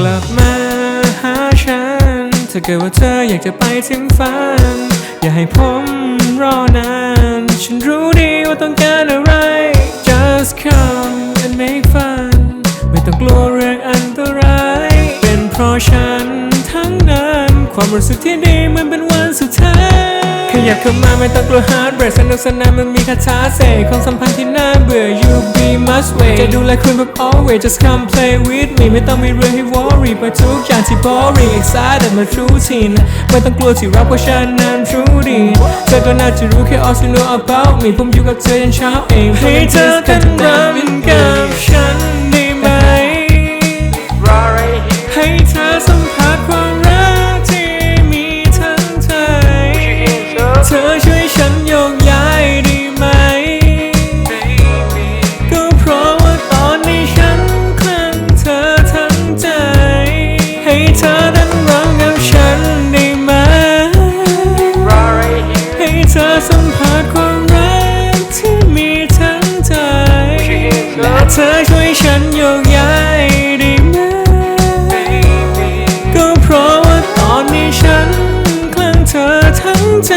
กลับมาหาฉัน ถ้าเกิดว่าเธออยากจะไปถึงฝัน อย่าให้ผมรอนาน ฉันรู้ดีว่าต้องการอะไร just come and make fun ไม่ต้องกลัวเรื่องอันตราย เป็นเพราะฉันทั้งนั้น ความรู้สึกที่ดีมันเป็นวันสุดท้าย ยับเข้ามาไม่ต้องกลัว hard break สนุกสนานมันมีคาถาเสกของสัมพันธ์ที่น่าเบื่อ you be must wait จะดูแลคุณแบบ always just come play with me ไม่ต้องมีเรื่องให้ worry ไปทุกอย่างที่ boring excited มา routine ไม่ต้องกลัวที่รักเพราะฉันนั้นรู้ดีเธอก็น่าจะรู้แค่ all you know about me ผมอยู่กับเธอยันเช้าเองให้เธอเต้นรำ ธอช่วยฉันโยกย้ายได้ไหม ก็เพราะว่าตอนนี้ฉันคลั่งเธอทั้งใจ